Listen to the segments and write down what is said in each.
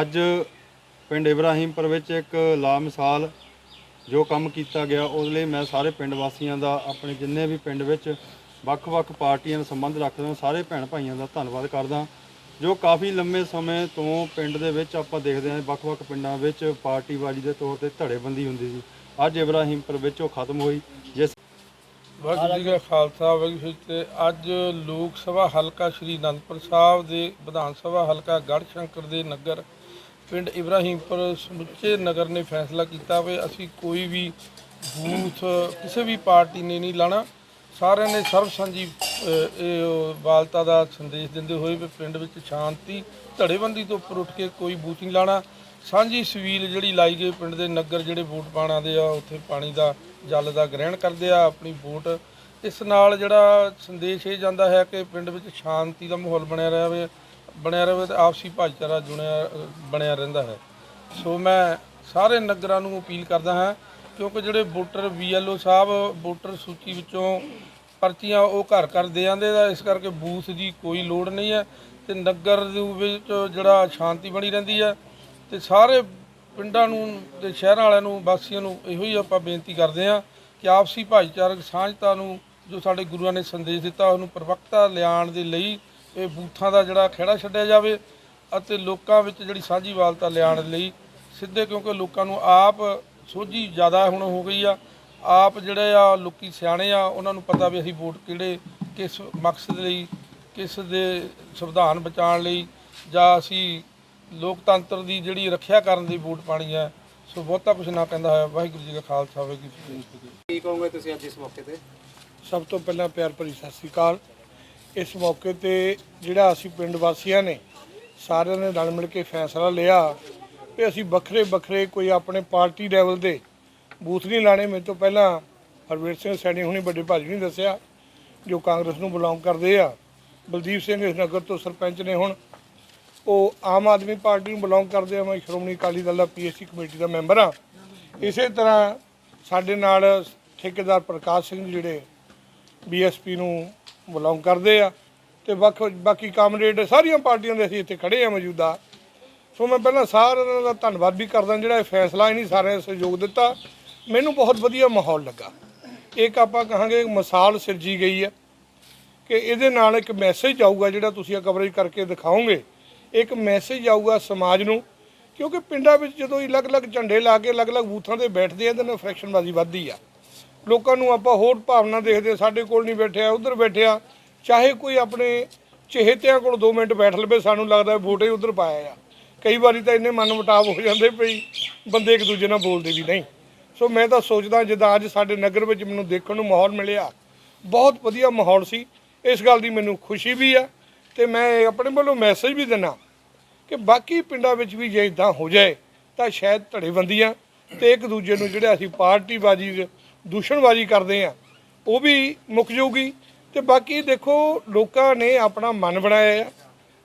ਅੱਜ ਪਿੰਡ ਇਬਰਾਹੀਮਪੁਰ ਵਿੱਚ ਇੱਕ ਲਾਮਿਸਾਲ ਜੋ ਕੰਮ ਕੀਤਾ ਗਿਆ ਉਸ ਲਈ ਮੈਂ ਸਾਰੇ ਪਿੰਡ ਵਾਸੀਆਂ ਦਾ, ਆਪਣੇ ਜਿੰਨੇ ਵੀ ਪਿੰਡ ਵਿੱਚ ਵੱਖ-ਵੱਖ ਪਾਰਟੀਆਂ ਨਾਲ ਸੰਬੰਧ ਰੱਖਦੇ ਹਾਂ, ਸਾਰੇ ਭੈਣ ਭਾਈਆਂ ਦਾ ਧੰਨਵਾਦ ਕਰਦਾ ਜੋ ਕਾਫੀ ਲੰਮੇ ਸਮੇਂ ਤੋਂ ਪਿੰਡ ਦੇ ਵਿੱਚ ਆਪਾਂ ਦੇਖਦੇ ਹਾਂ, ਵੱਖ-ਵੱਖ ਪਿੰਡਾਂ ਵਿੱਚ ਪਾਰਟੀਬਾਜ਼ੀ ਦੇ ਤੌਰ ਤੇ ਧੜੇਬੰਦੀ ਹੁੰਦੀ ਸੀ। ਅੱਜ ਇਬਰਾਹੀਮਪੁਰ ਵਿੱਚ ਉਹ ਖਤਮ ਹੋਈ, ਜਿਸ ਵਾਹਿਗੁਰੂ ਜੀ ਕਾ ਖਾਲਸਾ, ਵਾਹਿਗੁਰੂ ਜੀ ਕੀ ਅੱਜ ਲੋਕ ਸਭਾ ਹਲਕਾ ਸ਼੍ਰੀ ਅਨੰਦਪੁਰ ਸਾਹਿਬ ਦੇ ਵਿਧਾਨ ਸਭਾ ਹਲਕਾ ਗੜ੍ਹਸ਼ੰਕਰ ਦੇ ਨਗਰ ਪਿੰਡ ਇਬਰਾਹੀਮਪੁਰ ਸਮੁੱਚੇ ਨਗਰ ਨੇ ਫੈਸਲਾ ਕੀਤਾ ਵੀ ਅਸੀਂ ਕੋਈ ਵੀ ਬੂਥ ਕਿਸੇ ਵੀ ਪਾਰਟੀ ਨੇ ਨਹੀਂ ਲਾਣਾ। ਸਾਰਿਆਂ ਨੇ ਸਰਬ ਸਾਂਝੀ ਇਹ ਵਾਲਤਾ ਦਾ ਸੰਦੇਸ਼ ਦਿੰਦੇ ਹੋਏ ਵੀ ਪਿੰਡ ਵਿੱਚ ਸ਼ਾਂਤੀ, ਧੜੇਬੰਦੀ ਤੋਂ ਉੱਪਰ ਉੱਠ ਕੇ ਕੋਈ ਬੂਥ ਨਹੀਂ ਲਾਣਾ। ਸਾਂਝੀ ਸਵੀਲ ਜਿਹੜੀ ਲਾਈ ਗਈ ਪਿੰਡ ਦੇ ਨਗਰ ਜਿਹੜੇ ਵੋਟ ਪਾਣ ਦੇ ਆ, ਉੱਥੇ ਪਾਣੀ ਦਾ, ਜਲ ਦਾ ਗ੍ਰਹਿਣ ਕਰਦੇ ਆ, ਆਪਣੀ ਵੋਟ। ਇਸ ਨਾਲ ਜਿਹੜਾ ਸੰਦੇਸ਼ ਇਹ ਜਾਂਦਾ ਹੈ ਕਿ ਪਿੰਡ ਵਿੱਚ ਸ਼ਾਂਤੀ ਦਾ ਮਾਹੌਲ ਬਣਿਆ ਰਹੇ ਬਣਿਆ ਰਹੇ ਤੇ ਆਪਸੀ ਭਾਈਚਾਰਾ ਜੁੜਿਆ, ਬਣਿਆ ਰਹਿੰਦਾ ਹੈ। ਸੋ ਮੈਂ ਸਾਰੇ ਨਗਰਾਂ ਨੂੰ ਅਪੀਲ ਕਰਦਾ ਹਾਂ, ਕਿਉਂਕਿ ਜਿਹੜੇ ਵੋਟਰ ਬੀਐਲਓ ਸਾਹਿਬ, ਵੋਟਰ ਸੂਚੀ ਵਿੱਚੋਂ ਪਰਚੀਆਂ ਉਹ ਘਰ ਘਰ ਦੇ ਜਾਂਦੇ ਦਾ ਇਸ ਕਰਕੇ ਬੂਥ ਦੀ ਕੋਈ ਲੋੜ ਨਹੀਂ ਹੈ ਤੇ ਨਗਰ ਦੇ ਵਿੱਚ ਜਿਹੜਾ ਸ਼ਾਂਤੀ ਬਣੀ ਰਹਿੰਦੀ ਹੈ। ਤੇ ਸਾਰੇ ਪਿੰਡਾਂ ਨੂੰ ਤੇ ਸ਼ਹਿਰਾਂ ਵਾਲਿਆਂ ਨੂੰ, ਵਾਸੀਆਂ ਨੂੰ ਇਹੋ ਹੀ ਆਪਾਂ ਬੇਨਤੀ ਕਰਦੇ ਹਾਂ ਕਿ ਆਪਸੀ ਭਾਈਚਾਰਕ ਸਾਂਝਤਾ ਨੂੰ ਜੋ ਸਾਡੇ ਗੁਰੂਆਂ ਨੇ ਸੰਦੇਸ਼ ਦਿੱਤਾ, ਉਹਨੂੰ ਪ੍ਰਵਕਤਾ ਲਿਆਉਣ ਦੇ ਲਈ ਇਹ ਬੂਥਾਂ ਦਾ ਜਿਹੜਾ ਖੇੜਾ ਛੱਡਿਆ ਜਾਵੇ ਅਤੇ ਲੋਕਾਂ ਵਿੱਚ ਜਿਹੜੀ ਸਾਂਝੀਵਾਲਤਾ ਲਿਆਉਣ ਲਈ ਸਿੱਧੇ ਕਿਉਂਕਿ ਲੋਕਾਂ ਨੂੰ ਆਪ ਸੋਝੀ ਜ਼ਿਆਦਾ ਹੁਣ ਹੋ ਗਈ ਆ। ਆਪ ਜਿਹੜੇ ਆ, ਲੋਕੀ ਸਿਆਣੇ ਆ, ਉਹਨਾਂ ਨੂੰ ਪਤਾ ਵੀ ਅਸੀਂ ਵੋਟ ਕਿਹੜੇ, ਕਿਸ ਮਕਸਦ ਲਈ, ਕਿਸ ਦੇ ਸੰਵਿਧਾਨ ਬਚਾਉਣ ਲਈ ਜਾਂ ਅਸੀਂ ਲੋਕਤੰਤਰ ਦੀ ਜਿਹੜੀ ਰੱਖਿਆ ਕਰਨ ਦੀ ਵੋਟ ਪਾਣੀ ਹੈ ਸੋ ਬਹੁਤਾ ਕੁਝ ਨਾ ਕਹਿੰਦਾ ਹੈ ਵਾਹਿਗੁਰੂ ਜੀ ਕਾ ਖਾਲਸਾ ਵਾਹਿਗੁਰੂ ਜੀ ਕੀ ਫਤਿਹ। ਕੀ ਕਹੋਗੇ ਤੁਸੀਂ ਅੱਜ ਇਸ ਮੌਕੇ ਤੇ? ਸਭ ਤੋਂ ਪਹਿਲਾਂ ਪਿਆਰ ਭਰੀ ਸਤਿ ਸ੍ਰੀ ਅਕਾਲ। ਇਸ ਮੌਕੇ ਤੇ ਜਿਹੜਾ ਅਸੀਂ ਪਿੰਡ ਵਾਸੀਆਂ ਨੇ ਸਾਰਿਆਂ ਨੇ ਰਲ ਮਿਲ ਕੇ ਫੈਸਲਾ ਲਿਆ ਕਿ ਅਸੀਂ ਵੱਖਰੇ ਵੱਖਰੇ ਕੋਈ ਆਪਣੇ ਪਾਰਟੀ ਲੈਵਲ ਦੇ ਬੂਥ ਨਹੀਂ ਲਾਣੇ। ਮੇਰੇ ਤੋਂ ਪਹਿਲਾਂ ਹਰਵੀਰ ਸਿੰਘ ਸੈਣੀ ਹੁਣੀ ਵੱਡੇ ਭਾਜੀ ਨੇ ਦੱਸਿਆ ਜੋ ਕਾਂਗਰਸ ਨੂੰ ਬਿਲੋਂਗ ਕਰਦੇ ਆ। ਬਲਦੀਪ ਸਿੰਘ ਇਸ ਨਗਰ ਤੋਂ ਸਰਪੰਚ ਨੇ ਹੁਣ ਉਹ ਆਮ ਆਦਮੀ ਪਾਰਟੀ ਨੂੰ ਬਿਲੋਂਗ ਕਰਦੇ ਆ, ਮੈਂ ਸ਼੍ਰੋਮਣੀ ਅਕਾਲੀ ਦਲ ਦਾ ਪੀਐਸਸੀ ਕਮੇਟੀ ਦਾ ਮੈਂਬਰ ਆ ਇਸੇ ਤਰ੍ਹਾਂ ਸਾਡੇ ਨਾਲ ਠੇਕੇਦਾਰ ਪ੍ਰਕਾਸ਼ ਸਿੰਘ ਜਿਹੜੇ ਬੀਐਸਪੀ ਨੂੰ ਬਿਲੋਂਗ ਕਰਦੇ ਆ ਤੇ ਵੱਖ, ਬਾਕੀ ਕਾਮਰੇਡ ਸਾਰੀਆਂ ਪਾਰਟੀਆਂ ਦੇ ਅਸੀਂ ਇੱਥੇ ਖੜੇ ਆ ਮੌਜੂਦਾ। ਸੋ ਮੈਂ ਪਹਿਲਾਂ ਸਾਰਿਆਂ ਦਾ ਧੰਨਵਾਦ ਵੀ ਕਰਦਾ, ਜਿਹੜਾ ਇਹ ਫੈਸਲਾ ਇਹਨੀ ਸਾਰਿਆਂ ਨੇ ਸਹਿਯੋਗ ਦਿੱਤਾ। ਮੈਨੂੰ ਬਹੁਤ ਵਧੀਆ ਮਾਹੌਲ ਲੱਗਾ। ਇੱਕ ਆਪਾਂ ਕਹਾਂਗੇ ਮਿਸਾਲ ਸਿਰਜੀ ਗਈ ਹੈ ਕਿ ਇਹਦੇ ਨਾਲ ਇੱਕ ਮੈਸੇਜ ਆਊਗਾ ਜਿਹੜਾ ਤੁਸੀਂ ਕਵਰੇਜ ਕਰਕੇ ਦਿਖਾਓਗੇ। ਇੱਕ ਮੈਸੇਜ ਆਊਗਾ ਸਮਾਜ ਨੂੰ, ਕਿਉਂਕਿ ਪਿੰਡਾਂ ਵਿੱਚ ਜਦੋਂ ਅਲੱਗ-ਅਲੱਗ ਝੰਡੇ ਲਾ ਕੇ ਅਲੱਗ-ਅਲੱਗ ਬੂਥਾਂ ਤੇ ਬੈਠਦੇ ਆ, ਤਾਂ ਨਾਲ ਫਰੈਕਸ਼ਨਬਾਜ਼ੀ ਵੱਧਦੀ ਆ। ਲੋਕਾਂ ਨੂੰ ਆਪਾਂ ਹੋਰ ਭਾਵਨਾ ਦੇਖਦੇ ਸਾਡੇ ਕੋਲ ਨਹੀਂ ਬੈਠਿਆ, ਉਧਰ ਬੈਠਿਆ, ਚਾਹੇ ਕੋਈ ਆਪਣੇ ਚਹੇਤਿਆਂ ਕੋਲ 2 ਮਿੰਟ ਬੈਠ ਲਵੇ, ਸਾਨੂੰ ਲੱਗਦਾ ਵੋਟ ਹੀ ਉਧਰ ਪਾਇਆ ਆ। ਕਈ ਵਾਰੀ ਤਾਂ ਇੰਨੇ ਮਨ ਮੁਟਾਵ ਹੋ ਜਾਂਦੇ ਪਈ ਬੰਦੇ ਇੱਕ ਦੂਜੇ ਨਾਲ ਬੋਲਦੇ ਵੀ ਨਹੀਂ। ਸੋ ਮੈਂ ਤਾਂ ਸੋਚਦਾ ਜਿੱਦਾਂ ਅੱਜ ਸਾਡੇ ਨਗਰ ਵਿੱਚ ਮੈਨੂੰ ਦੇਖਣ ਨੂੰ ਮਾਹੌਲ ਮਿਲਿਆ, ਬਹੁਤ ਵਧੀਆ ਮਾਹੌਲ ਸੀ। ਇਸ ਗੱਲ ਦੀ ਮੈਨੂੰ ਖੁਸ਼ੀ ਵੀ ਆ ਤੇ ਮੈਂ ਆਪਣੇ ਵੱਲੋਂ ਮੈਸੇਜ ਵੀ ਦਿੰਨਾ ਕਿ ਬਾਕੀ ਪਿੰਡਾਂ ਵਿੱਚ ਵੀ ਜੇ ਇਦਾਂ ਹੋ ਜਾਏ, ਤਾਂ ਸ਼ਾਇਦ ਧੜੇਬੰਦੀਆਂ ਤੇ ਇੱਕ ਦੂਜੇ ਨੂੰ ਜਿਹੜੇ ਅਸੀਂ ਪਾਰਟੀਬਾਜ਼ੀ ਦੂਸ਼ਣਬਾਜ਼ੀ ਕਰਦੇ ਆ ਉਹ ਵੀ ਮੁੱਕ ਜਾਊਗੀ। ਤੇ ਬਾਕੀ ਦੇਖੋ, ਲੋਕਾਂ ਨੇ ਆਪਣਾ ਮਨ ਬਣਾਇਆ ਆ।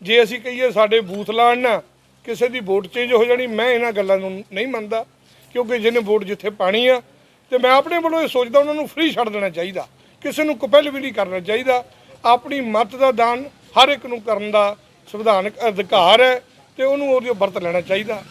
ਜੇ ਅਸੀਂ ਕਹੀਏ ਸਾਡੇ ਬੂਥ ਲਾਣ ਨਾ, ਕਿਸੇ ਦੀ ਵੋਟ ਚੇਂਜ ਹੋ ਜਾਣੀ, ਮੈਂ ਇਹਨਾਂ ਗੱਲਾਂ ਨੂੰ ਨਹੀਂ ਮੰਨਦਾ, ਕਿਉਂਕਿ ਜਿਹਨੇ ਵੋਟ ਜਿੱਥੇ ਪਾਣੀ ਆ, ਤੇ ਮੈਂ ਆਪਣੇ ਵੱਲੋਂ ਇਹ ਸੋਚਦਾ ਉਹਨਾਂ ਨੂੰ ਫ੍ਰੀ ਛੱਡ ਦੇਣਾ ਚਾਹੀਦਾ। ਕਿਸੇ ਨੂੰ ਕਪੈਲ ਵੀ ਨਹੀਂ ਕਰਨਾ ਚਾਹੀਦਾ। ਆਪਣੀ ਮਤ ਦਾ ਦਾਨ ਹਰ ਇੱਕ ਨੂੰ ਕਰਨ ਦਾ ਸੰਵਿਧਾਨਕ ਅਧਿਕਾਰ ਹੈ ਤੇ ਉਹਨੂੰ ਉਹਦੀ ਵਰਤ ਲੈਣਾ ਚਾਹੀਦਾ।